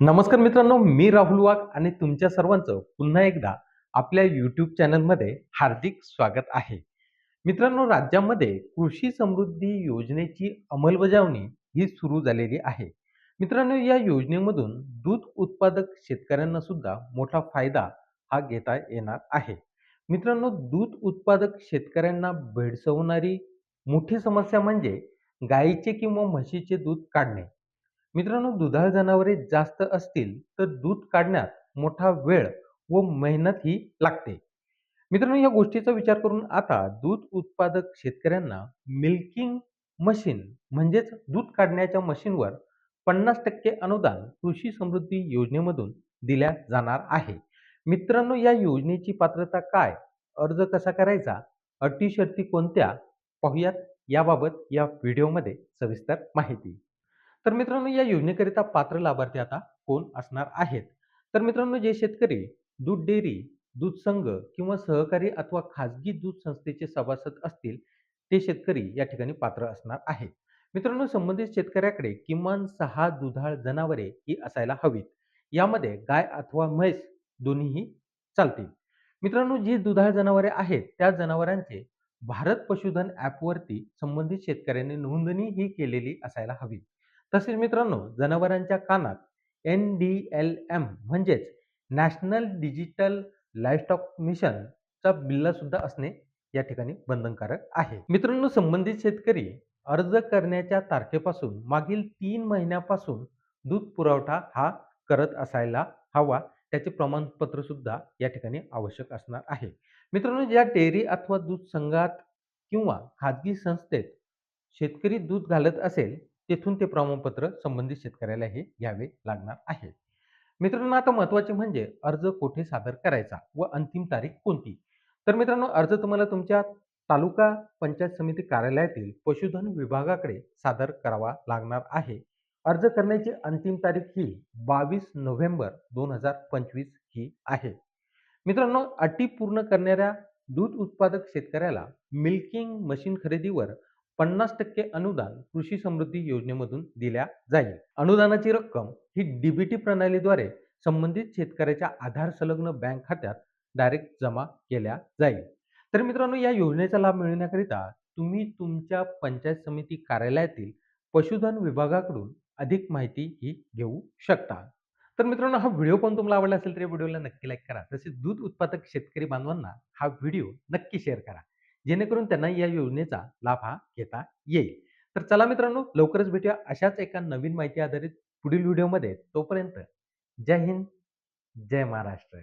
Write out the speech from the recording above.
नमस्कार मित्रांनो मी राहुल वाघ आणि तुमच्या सर्वांचं पुन्हा एकदा आपल्या यूट्यूब चॅनलमध्ये हार्दिक स्वागत आहे. मित्रांनो राज्यामध्ये कृषी समृद्धी योजनेची अंमलबजावणी ही सुरू झालेली आहे. मित्रांनो या योजनेमधून दूध उत्पादक शेतकऱ्यांना सुद्धा मोठा फायदा हा घेता येणार आहे. मित्रांनो दूध उत्पादक शेतकऱ्यांना भेडसवणारी मोठी समस्या म्हणजे गाईचे किंवा म्हशीचे दूध काढणे. मित्रांनो दुधाळ जनावरे जास्त असतील तर दूध काढण्यात मोठा वेळ व मेहनत ही लागते. मित्रांनो या गोष्टीचा विचार करून आता दूध उत्पादक शेतकऱ्यांना मिल्किंग मशीन म्हणजेच दूध काढण्याच्या मशीनवर पन्नास टक्के अनुदान कृषी समृद्धी योजनेमधून दिल्या जाणार आहे. मित्रांनो या योजनेची पात्रता काय? अर्ज कसा करायचा? अटी शर्ती कोणत्या? पाहूयात याबाबत या व्हिडिओमध्ये सविस्तर माहिती. तर मित्रांनो या योजनेकरिता पात्र लाभार्थी आता कोण असणार आहेत? तर मित्रांनो जे शेतकरी दूध डेअरी दूध संघ किंवा सहकारी अथवा खाजगी दूध संस्थेचे सभासद असतील ते शेतकरी या ठिकाणी पात्र असणार आहेत. मित्रांनो संबंधित शेतकऱ्याकडे किमान सहा दुधाळ जनावरे ही असायला हवीत. यामध्ये गाय अथवा म्हैस दोन्हीही चालतील. मित्रांनो जी दुधाळ जनावरे आहेत त्या जनावरांचे भारत पशुधन ॲपवरती संबंधित शेतकऱ्यांनी नोंदणी ही केलेली असायला हवी. तसेच मित्रांनो जनावरांच्या कानात एन डी एल एम म्हणजेच नॅशनल डिजिटल लाईफस्टॉक मिशनचा बिल्ला सुद्धा असणे या ठिकाणी बंधनकारक आहे. मित्रांनो संबंधित शेतकरी अर्ज करण्याच्या तारखेपासून मागील तीन महिन्यापासून दूध पुरवठा हा करत असायला हवा त्याचे प्रमाणपत्र सुद्धा या ठिकाणी आवश्यक असणार आहे. मित्रांनो ज्या डेअरी अथवा दूध संघात किंवा खाजगी संस्थेत शेतकरी दूध घालत असेल तेथून ते प्रमाणपत्र संबंधित शेतकऱ्याला हे घ्यावे लागणार आहे. मित्रांनो आता महत्त्वाचे म्हणजे अर्ज कोठे सादर करायचा व अंतिम तारीख कोणती? तर मित्रांनो अर्ज तुम्हाला तुमच्या तालुका पंचायत समिती कार्यालयातील पशुधन विभागाकडे सादर करावा लागणार आहे. अर्ज करण्याची अंतिम तारीख ही बावीस नोव्हेंबर दोन हजार पंचवीस ही आहे. मित्रांनो अटी पूर्ण करणाऱ्या दूध उत्पादक शेतकऱ्याला मिल्किंग मशीन खरेदीवर पन्नास टक्के अनुदान कृषी समृद्धी योजनेमधून दिल्या जाईल. अनुदानाची रक्कम ही डीबीटी प्रणालीद्वारे संबंधित शेतकऱ्याच्या आधार संलग्न बँक खात्यात डायरेक्ट जमा केल्या जाईल. तर मित्रांनो या योजनेचा लाभ मिळवण्याकरिता तुम्ही तुमच्या पंचायत समिती कार्यालयातील पशुधन विभागाकडून अधिक माहिती ही घेऊ शकता. तर मित्रांनो हा व्हिडिओ पण तुम्हाला आवडला असेल तर या व्हिडिओला नक्की लाईक करा. तसेच दूध उत्पादक शेतकरी बांधवांना हा व्हिडिओ नक्की शेअर करा. जेणेकरून त्यांना या योजनेचा लाभ हा घेता येईल. तर चला मित्रांनो लवकरच भेटूया अशाच एका नवीन माहिती आधारित पुढील व्हिडिओमध्ये. तोपर्यंत जय हिंद जय महाराष्ट्र.